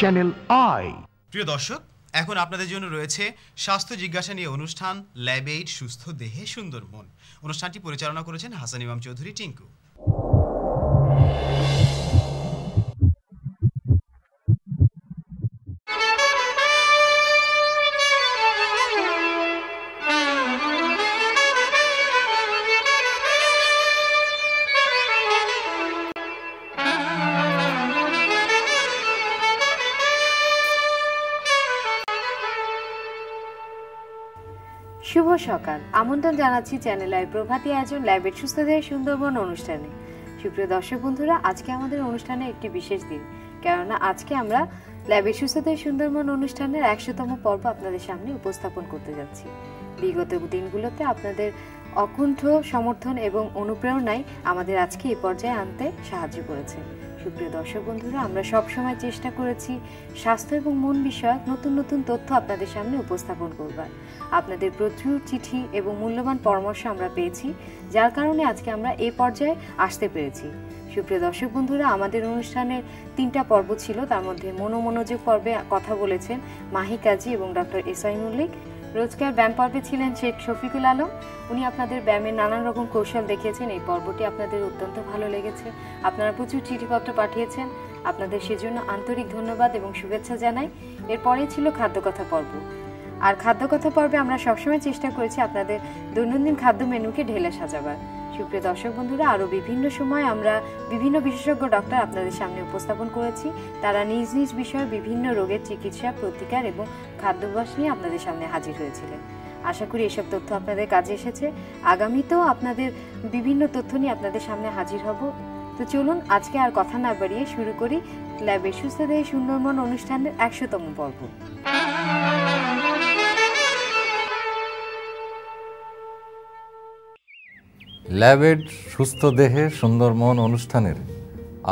Channel I প্রিয় দর্শক, এখন আপনাদের জন্য রয়েছে স্বাস্থ্য জিজ্ঞাসা নিয়ে অনুষ্ঠান ল্যাব এইড সুস্থ দেহে সুন্দর মন। অনুষ্ঠানটি পরিচালনা করেছেন হাসান ইমাম চৌধুরী টিঙ্কু। সকাল। আমন্ত্রণ জানাচ্ছি চ্যানেল আই প্রভাতী আয়োজন ল্যাবের সুস্থদের সুন্দরবন অনুষ্ঠানে। সুপ্রিয় দর্শক বন্ধুরা, আজকে আমাদের অনুষ্ঠানে একটি বিশেষ দিন। কেননা আজকে আমরা ল্যাবের সুস্থদের সুন্দরবন অনুষ্ঠানের একশোতম পর্ব আপনাদের সামনে উপস্থাপন করতে যাচ্ছি। বিগত দিনগুলোতে আপনাদের অকুণ্ঠ সমর্থন এবং অনুপ্রেরণাই আমাদের আজকে এই পর্যায়ে আনতে সাহায্য করেছে। সুপ্রিয় দর্শক বন্ধুরা, আমরা সবসময় চেষ্টা করেছি স্বাস্থ্য এবং মন বিষয়ক নতুন নতুন তথ্য আপনাদের সামনে উপস্থাপন করবার। আপনাদের প্রচুর চিঠি এবং মূল্যবান পরামর্শ আমরা পেয়েছি, যার কারণে আজকে আমরা এই পর্যায়ে আসতে পেরেছি। সুপ্রিয় দর্শক বন্ধুরা, আমাদের অনুষ্ঠানের তিনটা পর্ব ছিল, তার মধ্যে মনোমনোযোগ পর্বে কথা বলেছেন মাহি কাজী এবং ডক্টর এসআই মল্লিক। রোজকার ব্যায়াম পর্বে ছিলেন শেখ শফিকুল আলম। উনি আপনাদের ব্যায়ামের নানান রকম কৌশল দেখিয়েছেন। এই পর্বটি আপনাদের অত্যন্ত ভালো লেগেছে। আপনারা প্রচুর চিঠিপত্র পাঠিয়েছেন। আপনাদের সেজন্য আন্তরিক ধন্যবাদ এবং শুভেচ্ছা জানাই। এরপরে ছিল খাদ্যকথা পর্ব। আর খাদ্যকথা পর্বে আমরা সবসময় চেষ্টা করেছি আপনাদের দৈনন্দিন খাদ্য মেনুকে ঢেলে সাজাবার। সুপ্রিয় দর্শক বন্ধুরা আরও বিভিন্ন সময় আমরা বিভিন্ন বিশেষজ্ঞ ডক্টর আপনাদের সামনে উপস্থাপন করেছি। তারা নিজ নিজ বিষয়ে বিভিন্ন রোগের চিকিৎসা, প্রতিকার এবং খাদ্যাভ্যাস নিয়ে আপনাদের সামনে হাজির হয়েছিলেন। আশা করি এসব তথ্য আপনাদের কাজে এসেছে। আগামীতেও আপনাদের বিভিন্ন তথ্য নিয়ে আপনাদের সামনে হাজির হব। তো চলুন, আজকে আর কথা না বাড়িয়ে শুরু করি। ল্যাবের সুস্থ দেহে সুন্দরবন অনুষ্ঠানের একশোতম পর্ব। ল্যাবেড সুস্থ দেহে সুন্দর মন অনুষ্ঠানের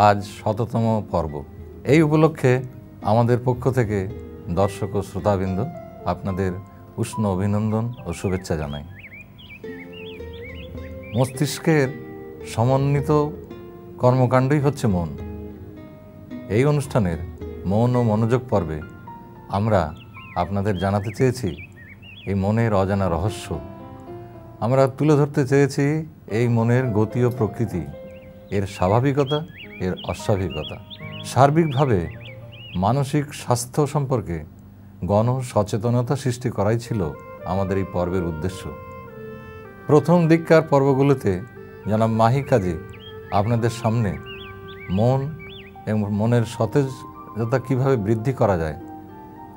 আজ শততম পর্ব। এই উপলক্ষে আমাদের পক্ষ থেকে দর্শক ও শ্রোতাবৃন্দ আপনাদের উষ্ণ অভিনন্দন ও শুভেচ্ছা জানাই। মস্তিষ্কের সমন্বিত কর্মকাণ্ডই হচ্ছে মন। এই অনুষ্ঠানের মন ও মনোযোগ পর্বে আমরা আপনাদের জানাতে চেয়েছি এই মনের অজানা রহস্য। আমরা তুলে ধরতে চেয়েছি এই মনের গতি ও প্রকৃতি, এর স্বাভাবিকতা, এর অস্বাভাবিকতা। সার্বিকভাবে মানসিক স্বাস্থ্য সম্পর্কে গণ সচেতনতা সৃষ্টি করাই ছিল আমাদের এই পর্বের উদ্দেশ্য। প্রথম দিককার পর্বগুলোতে জনাব মাহি কাজী, আপনাদের সামনে মন এবং মনের সতেজতা কীভাবে বৃদ্ধি করা যায়,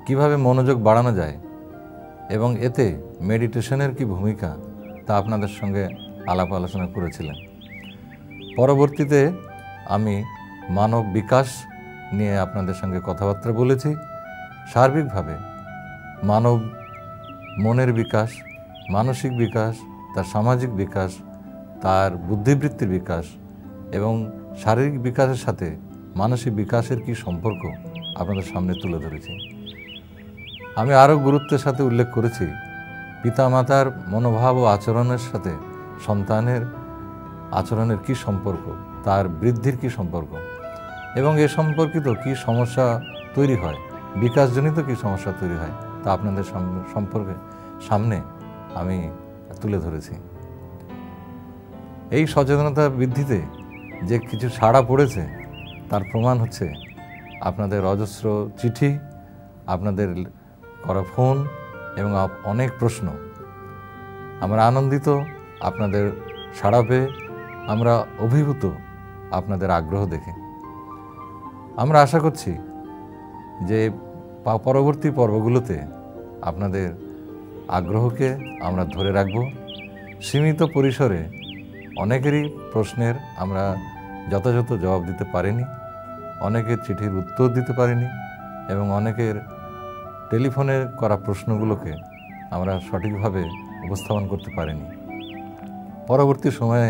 কীভাবে মনোযোগ বাড়ানো যায় এবং এতে মেডিটেশনের কি ভূমিকা তা আপনাদের সঙ্গে আলাপ আলোচনা করেছিলেন। পরবর্তীতে আমি মানব বিকাশ নিয়ে আপনাদের সঙ্গে কথাবার্তা বলেছি। সার্বিকভাবে মানব মনের বিকাশ, মানসিক বিকাশ, তার সামাজিক বিকাশ, তার বুদ্ধিবৃত্তির বিকাশ এবং শারীরিক বিকাশের সাথে মানসিক বিকাশের কি সম্পর্ক আপনাদের সামনে তুলে ধরেছি। আমি আরও গুরুত্বের সাথে উল্লেখ করেছি, পিতামাতার মনোভাব ও আচরণের সাথে সন্তানের আচরণের কি সম্পর্ক, তার বৃদ্ধির কি সম্পর্ক এবং এ সম্পর্কিত কি সমস্যা তৈরি হয়, বিকাশজনিত কি সমস্যা তৈরি হয়, তা আপনাদের সম্পর্কে সামনে আমি তুলে ধরেছি। এই সচেতনতা বৃদ্ধিতে যে কিছু সাড়া পড়েছে, তার প্রমাণ হচ্ছে আপনাদের অজস্র চিঠি, আপনাদের করা ফোন এবং অনেক প্রশ্ন। আমরা আনন্দিত আপনাদের সাড়া পেয়ে আমরা অভিভূত আপনাদের আগ্রহ দেখে। আমরা আশা করছি যে পরবর্তী পর্বগুলোতে আপনাদের আগ্রহকে আমরা ধরে রাখব। সীমিত পরিসরে অনেকেরই প্রশ্নের আমরা যথাযথ জবাব দিতে পারিনি, অনেকের চিঠির উত্তর দিতে পারিনি এবং অনেকের টেলিফোনে করা প্রশ্নগুলোকে আমরা সঠিকভাবে উপস্থাপন করতে পারিনি। পরবর্তী সময়ে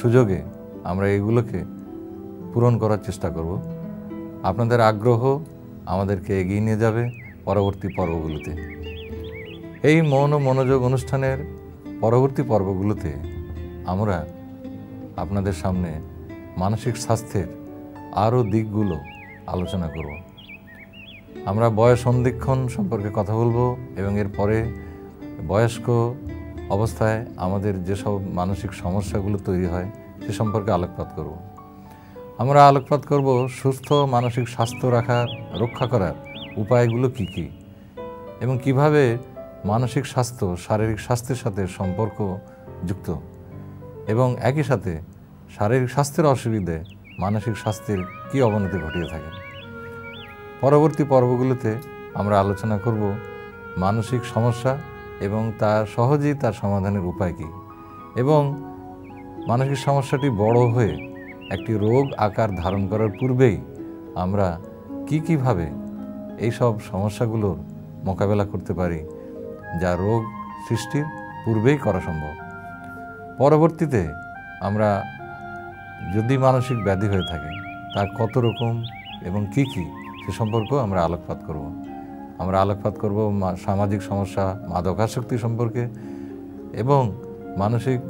সুযোগে আমরা এগুলোকে পূরণ করার চেষ্টা করব। আপনাদের আগ্রহ আমাদেরকে এগিয়ে নিয়ে যাবে পরবর্তী পর্বগুলোতে। এই মন মনোযোগ অনুষ্ঠানের পরবর্তী পর্বগুলোতে আমরা আপনাদের সামনে মানসিক স্বাস্থ্যের আরও দিকগুলো আলোচনা করব। আমরা বয়স সন্ধিক্ষণ সম্পর্কে কথা বলব এবং এরপরে বয়স্ক অবস্থায় আমাদের যেসব মানসিক সমস্যাগুলো তৈরি হয়, সে সম্পর্কে আলোকপাত করব। আমরা আলোকপাত করব সুস্থ মানসিক স্বাস্থ্য রাখার, রক্ষা করার উপায়গুলো কি কি? এবং কীভাবে মানসিক স্বাস্থ্য, শারীরিক স্বাস্থ্যের সাথে সম্পর্ক যুক্ত? এবং একই সাথে শারীরিক স্বাস্থ্যের অসুবিধে মানসিক স্বাস্থ্যের কী অবনতি ঘটিয়ে থাকে? পরবর্তী পর্বগুলোতে আমরা আলোচনা করব মানসিক সমস্যা এবং তার সহজেই তার সমাধানের উপায় কী? এবং মানসিক সমস্যাটি বড় হয়ে একটি রোগ আকার ধারণ করার পূর্বেই আমরা কি কীভাবে এইসব সমস্যাগুলোর মোকাবেলা করতে পারি যা রোগ সৃষ্টির পূর্বেই করা সম্ভব? পরবর্তীতে আমরা যদি মানসিক ব্যাধি হয়ে থাকে, তা কত রকম এবং কি কি সে সম্পর্কেও আমরা আলোকপাত করব। আমরা আলোকপাত করব সামাজিক সমস্যা, মাদকাসক্তি সম্পর্কে এবং মানসিক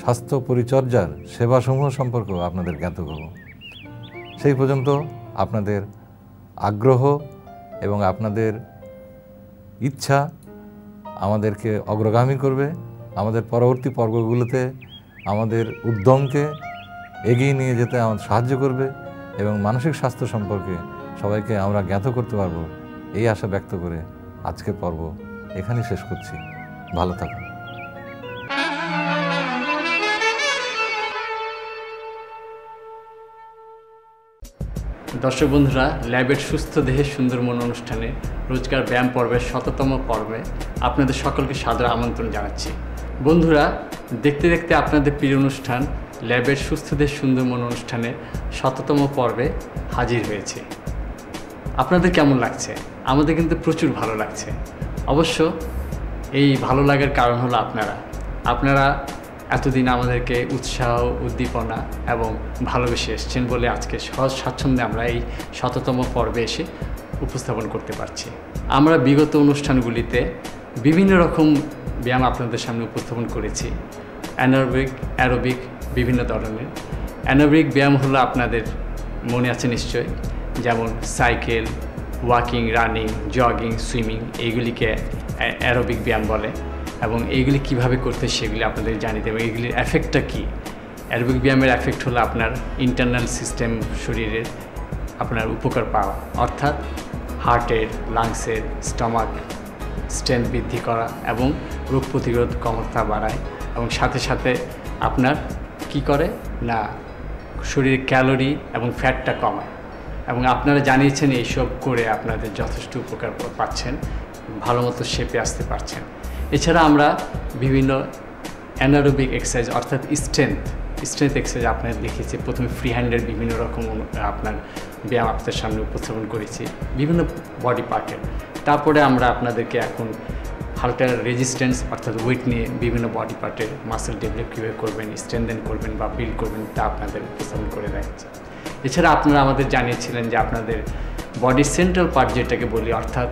স্বাস্থ্য পরিচর্যার সেবাসমূহ সম্পর্কেও আপনাদের জ্ঞাত করব। সেই পর্যন্ত আপনাদের আগ্রহ এবং আপনাদের ইচ্ছা আমাদেরকে অগ্রগামী করবে। আমাদের পরবর্তী পর্বগুলোতে আমাদের উদ্যমকে এগিয়ে নিয়ে যেতে আমাদের সাহায্য করবে এবং মানসিক স্বাস্থ্য সম্পর্কে সবাইকে আমরা জ্ঞাত করতে পারব। এই আশা ব্যক্ত করে আজকের পর্ব এখানেই শেষ করছি। ভালো থাকুন। দর্শক বন্ধুরা, ল্যাবের সুস্থ দেহের সুন্দর মন অনুষ্ঠানে রোজকার ব্যায়াম পর্বের শততম পর্বে আপনাদের সকলকে সাদর আমন্ত্রণ জানাচ্ছি। বন্ধুরা, দেখতে দেখতে আপনাদের প্রিয় অনুষ্ঠান ল্যাবের সুস্থ দেহ সুন্দর মন অনুষ্ঠানে শততম পর্বে হাজির হয়েছে। আপনাদের কেমন লাগছে? আমাদের কিন্তু প্রচুর ভালো লাগছে। অবশ্য এই ভালো লাগার কারণ হলো আপনারা। আপনারা এতদিন আমাদেরকে উৎসাহ, উদ্দীপনা এবং ভালোবেসে এসছেন বলে আজকে সহজ স্বাচ্ছন্দ্যে আমরা এই শততম পর্বে এসে উপস্থাপন করতে পারছি। আমরা বিগত অনুষ্ঠানগুলিতে বিভিন্ন রকম ব্যায়াম আপনাদের সামনে উপস্থাপন করেছি। অ্যানারবিক, অ্যারোবিক বিভিন্ন ধরনের। অ্যানারবিক ব্যায়াম হলো আপনাদের, মনে আছে নিশ্চয় যেমন cycle, walking, running, jogging, swimming, এইগুলিকে অ্যারোবিক ব্যায়াম বলে এবং এইগুলি কীভাবে করতে সেগুলি আপনাদের জানিয়ে দেবে। এগুলির এফেক্টটা কী? অ্যারোবিক ব্যায়ামের এফেক্ট হলো আপনার ইন্টারনাল সিস্টেম শরীরের আপনার উপকার পাওয়া। অর্থাৎ হার্টের লাংসের স্টমাক স্ট্রেংথ বৃদ্ধি করা এবং রোগ প্রতিরোধ ক্ষমতা বাড়ায় এবং সাথে সাথে আপনার কি করে? না, শরীরের ক্যালোরি এবং ফ্যাটটা কমায়। এবং আপনারা জানিয়েছেন এইসব করে আপনাদের যথেষ্ট উপকার পাচ্ছেন, ভালো মতো শেপে আসতে পারছেন। এছাড়া আমরা বিভিন্ন অ্যানারোবিক এক্সারসাইজ অর্থাৎ স্ট্রেংথ স্ট্রেংথ এক্সারসাইজ আপনার দেখেছি প্রথমে ফ্রি হ্যান্ডের বিভিন্ন রকম আপনার ব্যায়াম আপনাদের সামনে উপস্থাপন করেছি, বিভিন্ন বডি পার্টের। তারপরে আমরা আপনাদেরকে এখন হালকা রেজিস্ট্যান্স অর্থাৎ ওয়েট নিয়ে বিভিন্ন বডি পার্টের মাসেল ডেভেলপ কীভাবে করবেন স্ট্রেনদেন করবেন বা বিল্ড করবেন তা আপনাদের উপস্থাপন করে দেখাচ্ছে। এছাড়া আপনারা আমাদের জানিয়েছিলেন যে আপনাদের বডির সেন্ট্রাল পার্ট যেটাকে বলি, অর্থাৎ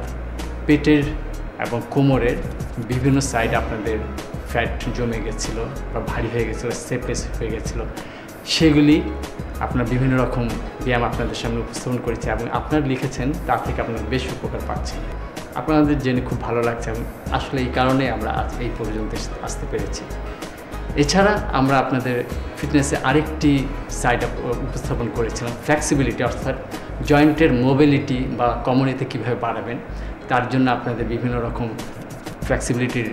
পেটের এবং কোমরের বিভিন্ন সাইড আপনাদের ফ্যাট জমে গেছিল বা ভারী হয়ে গেছিল সেপলেস হয়ে গেছিল। সেগুলি আপনার বিভিন্ন রকম ব্যায়াম আপনাদের সামনে উপস্থাপন করেছে এবং আপনারা লিখেছেন, তার থেকে আপনারা বেশ উপকার পাচ্ছেন আপনাদের জেনে খুব ভালো লাগছে আসলে এই কারণে আমরা আজ এই পর্যন্ত আসতে পেরেছি। এছাড়া আমরা আপনাদের ফিটনেসে আরেকটি সাইড উপস্থাপন করেছিলাম ফ্লেক্সিবিলিটি অর্থাৎ জয়েন্টের মোবিলিটি বা কমনিতে কীভাবে বাড়াবেন, তার জন্য আপনাদের বিভিন্ন রকম ফ্লেক্সিবিলিটির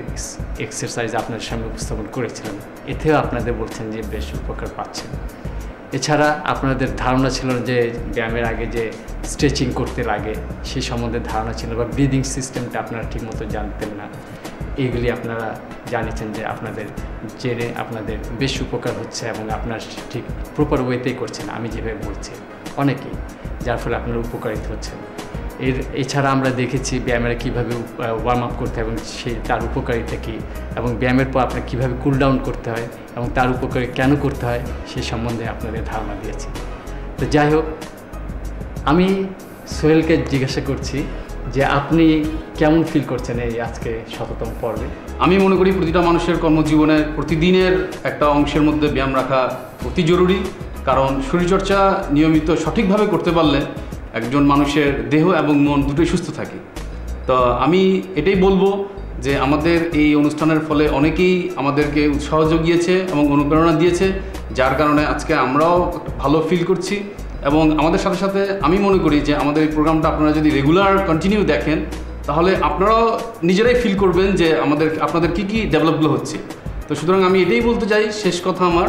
এক্সারসাইজ আপনাদের সামনে উপস্থাপন করেছিলাম। এতেও আপনাদের বলছেন যে বেশ উপকার পাচ্ছেন। এছাড়া আপনাদের ধারণা ছিল যে ব্যায়ামের আগে যে স্ট্রেচিং করতে লাগে সেই সম্বন্ধে ধারণা ছিল বা ব্রিদিং সিস্টেমটা আপনারা ঠিকমতো জানতেন না। এইগুলি আপনারা জানিয়েছেন যে আপনাদের জেনে আপনাদের বেশ উপকার হচ্ছে এবং আপনার ঠিক প্রপার ওয়েতেই করছেন, আমি যেভাবে বলছি। অনেকেই, যার ফলে আপনারা উপকারিত হচ্ছেন। এর, এছাড়া আমরা দেখেছি ব্যায়ামের কীভাবে ওয়ার্ম আপ করতে হয় এবং সে, তার উপকারিতা কী এবং ব্যায়ামের পর আপনার কীভাবে কুল ডাউন করতে হয় এবং তার উপকারী কেন করতে হয়, সে সম্বন্ধে আপনাদের ধারণা দিয়েছি। তো যাই হোক, আমি সোহেলকে জিজ্ঞাসা করছি যে আপনি কেমন ফিল করছেন এই আজকে শততম পর্বে? আমি মনে করি প্রতিটা মানুষের কর্মজীবনের প্রতিদিনের একটা অংশের মধ্যে ব্যায়াম রাখা অতি জরুরি। কারণ শরীরচর্চা নিয়মিত সঠিকভাবে করতে পারলে একজন মানুষের দেহ এবং মন দুটোই সুস্থ থাকে। তো আমি এটাই বলব যে আমাদের এই অনুষ্ঠানের ফলে অনেকেই আমাদেরকে উৎসাহ জুগিয়েছে এবং অনুপ্রেরণা দিয়েছে, যার কারণে আজকে আমরাও ভালো ফিল করছি। এবং আমাদের সাথে সাথে আমি মনে করি যে আমাদের এই প্রোগ্রামটা আপনারা যদি রেগুলার কন্টিনিউ দেখেন, তাহলে আপনারাও নিজেরাই ফিল করবেন যে আমাদের, আপনাদের কি কি ডেভেলপগুলো হচ্ছে। তো সুতরাং আমি এটাই বলতে চাই, শেষ কথা আমার,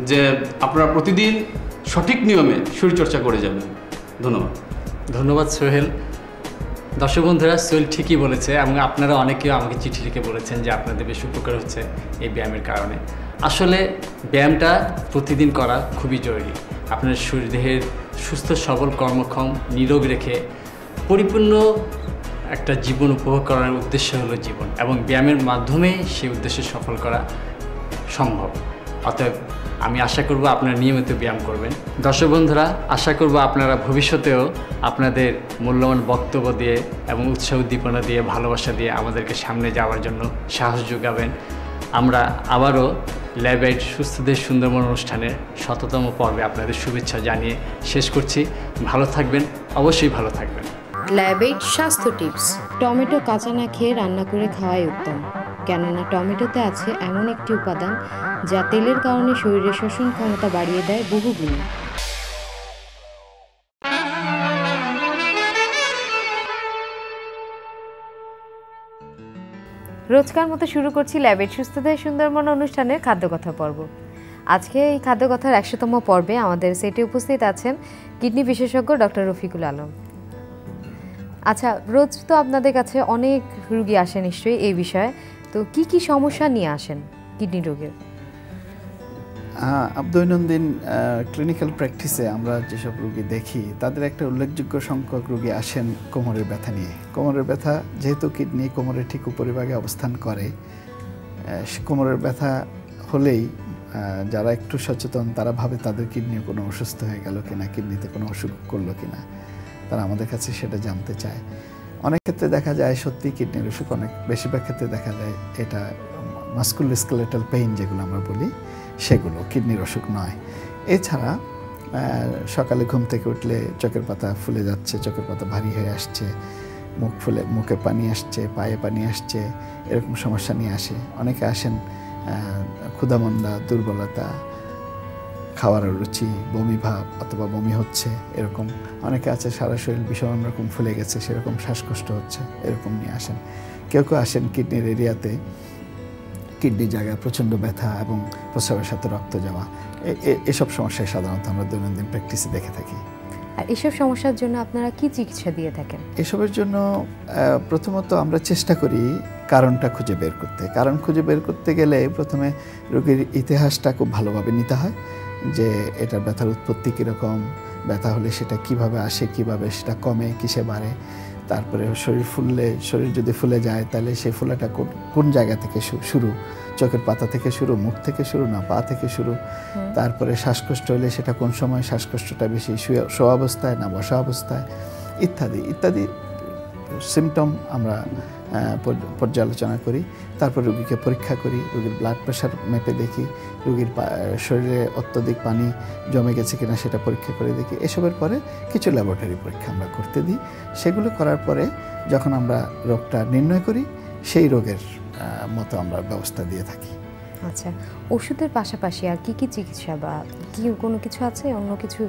যে আপনারা প্রতিদিন সঠিক নিয়মে শরীরচর্চা করে যাবেন। ধন্যবাদ। ধন্যবাদ সোহেল। দর্শক বন্ধুরা, সোহেল ঠিকই বলেছে এবং আপনারা অনেকেও আমাকে চিঠি লিখে বলেছেন যে আপনাদের বেশ উপকার হচ্ছে এই ব্যায়ামের কারণে। আসলে ব্যায়ামটা প্রতিদিন করা খুবই জরুরি। আপনার শরীর দেহের সুস্থ, সবল কর্মক্ষম নিরোগ রেখে পরিপূর্ণ একটা জীবন উপভোগ করার উদ্দেশ্য হলো জীবন এবং ব্যায়ামের মাধ্যমে সেই উদ্দেশ্য সফল করা সম্ভব। অতএব আমি আশা করব আপনারা নিয়মিত ব্যায়াম করবেন। দর্শক বন্ধুরা, আশা করব আপনারা ভবিষ্যতেও আপনাদের মূল্যবান বক্তব্য দিয়ে এবং উৎসাহ উদ্দীপনা দিয়ে, ভালোবাসা দিয়ে আমাদেরকে সামনে যাওয়ার জন্য সাহস যোগাবেন। আমরা আবারও ল্যাবেট সুস্থদের সুন্দরবন অনুষ্ঠানের শততম পর্বে আপনাদের শুভেচ্ছা জানিয়ে শেষ করছি। ভালো থাকবেন, অবশ্যই ভালো থাকবেন। ল্যাবেট স্বাস্থ্য টিপস। টমেটো কাঁচা না খেয়ে রান্না করে খাওয়াই উত্তম। কেননা টমেটোতে আছে এমন একটি উপাদান যা তেলের কারণে শরীরের শোষণ ক্ষমতা বাড়িয়ে দেয় বহুগুণ। রোজকার মতো শুরু করছি ল্যাবের সুস্থদের সুন্দরবন অনুষ্ঠানের খাদ্যকথা পর্ব। আজকে এই খাদ্যকথার একশোতম পর্বে আমাদের সেটে উপস্থিত আছেন কিডনি বিশেষজ্ঞ ডক্টর রফিকুল আলম। আচ্ছা রোজ তো আপনাদের কাছে অনেক রুগী আসে নিশ্চয়ই এই বিষয়ে। তো কি কি সমস্যা নিয়ে আসেন কিডনি রোগের? দৈনন্দিন ক্লিনিক্যাল প্র্যাকটিসে আমরা যেসব রুগী দেখি, তাদের একটা উল্লেখযোগ্য সংখ্যক রুগী আসেন কোমরের ব্যথা নিয়ে। কোমরের ব্যথা যেহেতু কিডনি কোমরের ঠিক উপরিভাগে অবস্থান করে কোমরের ব্যথা হলেই যারা একটু সচেতন, তারা ভাবে তাদের কিডনি কোনো অসুস্থ হয়ে গেল কিনা, কিডনিতে কোনো অসুখ করল কিনা, তারা আমাদের কাছে সেটা জানতে চায়। অনেক ক্ষেত্রে দেখা যায় সত্যি কিডনির অসুখ অনেক, বেশিরভাগ ক্ষেত্রে দেখা যায় এটা মাস্কুল স্কেলেটাল পেইন যেগুলো আমরা বলি, সেগুলো কিডনির অসুখ নয়। এছাড়া সকালে ঘুম থেকে উঠলে চোখের পাতা ফুলে যাচ্ছে, চোখের পাতা ভারী হয়ে আসছে, মুখ ফুলে, মুখে পানি আসছে, পায়ে পানি আসছে, এরকম সমস্যা নিয়ে আসে। অনেকে আসেন ক্ষুধামন্দা, দুর্বলতা খাওয়ার রুচি, বমি ভাব অথবা বমি হচ্ছে, এরকম। অনেকে আছে, সারা শরীর ভীষণ রকম ফুলে গেছে, সেরকম শ্বাসকষ্ট হচ্ছে, এরকম নিয়ে আসেন। কেউ কেউ আসেন কিডনির এরিয়াতে কিডনি জায়গায় প্রচণ্ড ব্যথা এবং প্রস্রাবের সাথে রক্ত যাওয়া। এসব সমস্যায় সাধারণত আমরা দৈনন্দিন প্র্যাকটিসে দেখে থাকি। আর এসব সমস্যার জন্য আপনারা কি চিকিৎসা দিয়ে থাকেন? এসবের জন্য প্রথমত আমরা চেষ্টা করি কারণটা খুঁজে বের করতে। কারণ খুঁজে বের করতে গেলে প্রথমে রোগীর ইতিহাসটা খুব ভালোভাবে নিতে হয় যে এটা ব্যথার উৎপত্তি কীরকম ব্যথা হলে সেটা কীভাবে আসে কীভাবে সেটা কমে কিসে বাড়ে। তারপরে শরীর ফুললে শরীর যদি ফুলে যায় তাহলে সেই ফুলাটা কোন জায়গা থেকে শুরু? চোখের পাতা থেকে শুরু মুখ থেকে শুরু না পা থেকে শুরু? তারপরে শ্বাসকষ্ট হলে সেটা কোন সময় শ্বাসকষ্টটা বেশি শুয়ে- শোয়া অবস্থায় না বসা অবস্থায়? ইত্যাদি ইত্যাদি সিমটম আমরা পর্যালোচনা করি। তারপর রুগীকে পরীক্ষা করি রুগীর ব্লাড প্রেশার মেপে দেখি। রুগীর শরীরে অত্যধিক পানি জমে গেছে কিনা সেটা পরীক্ষা করে দেখি। এসবের পরে কিছু ল্যাবরেটরি পরীক্ষা আমরা করতে দিই। সেগুলো করার পরে যখন আমরা রোগটা নির্ণয় করি, সেই রোগের মতো আমরা ব্যবস্থা দিয়ে থাকি। আচ্ছা ওষুধের পাশাপাশি আর কি কি চিকিৎসা বা কি কোনো কিছু আছে? অন্য কিছু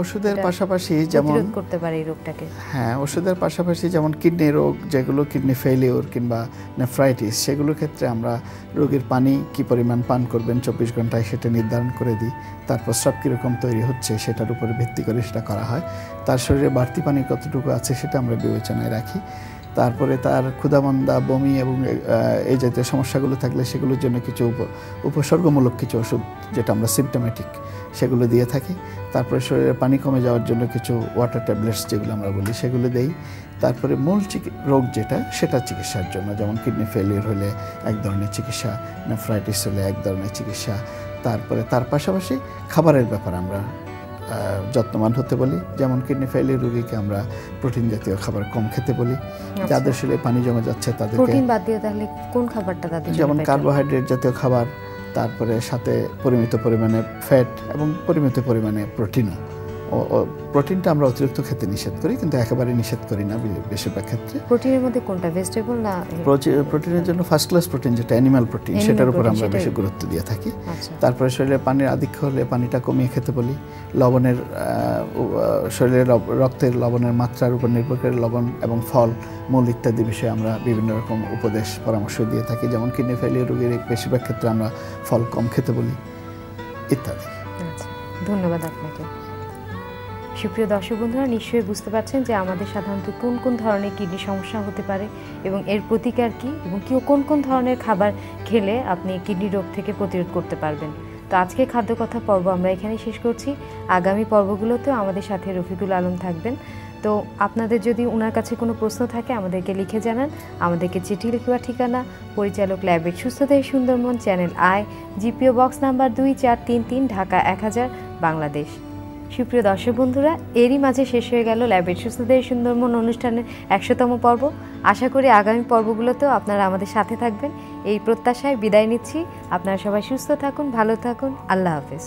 ওষুধের পাশাপাশি যেমন করতে পারে এই রোগটাকে। হ্যাঁ ওষুধের পাশাপাশি যেমন কিডনি রোগ যেগুলো কিডনি ফেলিওর কিংবা নেফ্রাইটিস সেগুলোর ক্ষেত্রে আমরা রোগীর পানি কি পরিমাণ পান করবেন চব্বিশ ঘন্টায় সেটা নির্ধারণ করে দিই। তারপর সব কীরকম তৈরি হচ্ছে সেটার উপরে ভিত্তি করে সেটা করা হয়। তার শরীরে বাড়তি পানি কতটুকু আছে সেটা আমরা বিবেচনায় রাখি। তারপরে তার ক্ষুধামন্দা, বমি এবং এই জাতীয় সমস্যাগুলো থাকলে সেগুলোর জন্য কিছু উপ- উপসর্গমূলক কিছু ওষুধ যেটা আমরা সিমটোমেটিক সেগুলো দিয়ে থাকি। তারপরে শরীরে পানি কমে যাওয়ার জন্য কিছু ওয়াটার ট্যাবলেটস যেগুলো আমরা বলি, সেগুলো দেই। তারপরে মূল রোগ যেটা, সেটা চিকিৎসার জন্য, যেমন কিডনি ফেলিওর হলে এক ধরনের চিকিৎসা নেফ্রাইটিস হলে এক ধরনের চিকিৎসা। তারপরে তার পাশাপাশি খাবারের ব্যাপার আমরা যত্নবান হতে বলি। যেমন কিডনি ফেলের রোগীকে আমরা প্রোটিন জাতীয় খাবার কম খেতে বলি। যাদের শরীরে পানি জমে যাচ্ছে তাদেরকে প্রোটিন বাদ দিয়ে তাহলে কোন খাবারটা তাদের যেমন কার্বোহাইড্রেট জাতীয় খাবার তারপরে সাথে পরিমিত পরিমাণে ফ্যাট এবং পরিমিত পরিমাণে প্রোটিনও প্রোটিনটা আমরা অতিরিক্ত খেতে নিষেধ করি কিন্তু একেবারে নিষেধ করি না বেশিরভাগ ক্ষেত্রে। প্রোটিনের মধ্যে কোনটা ভেজিটেবল না প্রোটিনের জন্য ফার্স্ট ক্লাস প্রোটিন যেটা অ্যানিমাল প্রোটিন সেটার উপর আমরা বেশি গুরুত্ব দিয়ে থাকি। আচ্ছা। তারপরে শরীরে পানির আধিক্য হলে পানিটা কমিয়ে খেতে বলি। লবণের শরীরে রক্তের লবণের মাত্রার উপর নির্ভর করে লবণ এবং ফল মূল ইত্যাদি বিষয়ে আমরা বিভিন্ন রকম উপদেশ পরামর্শ দিয়ে থাকি। যেমন কিডনি ফেলিয়ার রোগীর বেশিরভাগ ক্ষেত্রে আমরা ফল কম খেতে বলি ইত্যাদি। আচ্ছা ধন্যবাদ আপনাকে। সুপ্রিয় দর্শক বন্ধুরা, নিশ্চয়ই বুঝতে পারছেন যে আমাদের সাধারণত কোন কোন ধরনের কিডনি সমস্যা হতে পারে এবং এর প্রতিকার কি এবং কি কোন কোন ধরনের খাবার খেলে আপনি কিডনি রোগ থেকে প্রতিরোধ করতে পারবেন। তো আজকে খাদ্য কথা পর্ব আমরা এখানেই শেষ করছি। আগামী পর্বগুলোতেও আমাদের সাথে রফিকুল আলম থাকবেন। তো আপনাদের যদি ওনার কাছে কোনো প্রশ্ন থাকে, আমাদেরকে লিখে জানান। আমাদেরকে চিঠি লিখবার ঠিকানা, পরিচালক ল্যাবের সুস্থতায় Sundarmon channel I, GPO box number দুই চার তিন তিন, ঢাকা এক হাজার, বাংলাদেশ। সুপ্রিয় দর্শক বন্ধুরা, এরই মাঝে শেষ হয়ে গেল ল্যাবের সুস্থদের সুন্দরমন অনুষ্ঠানের একশোতম পর্ব। আশা করি আগামী পর্বগুলোতেও আপনারা আমাদের সাথে থাকবেন। এই প্রত্যাশায় বিদায় নিচ্ছি। আপনারা সবাই সুস্থ থাকুন, ভালো থাকুন। আল্লাহ হাফেজ।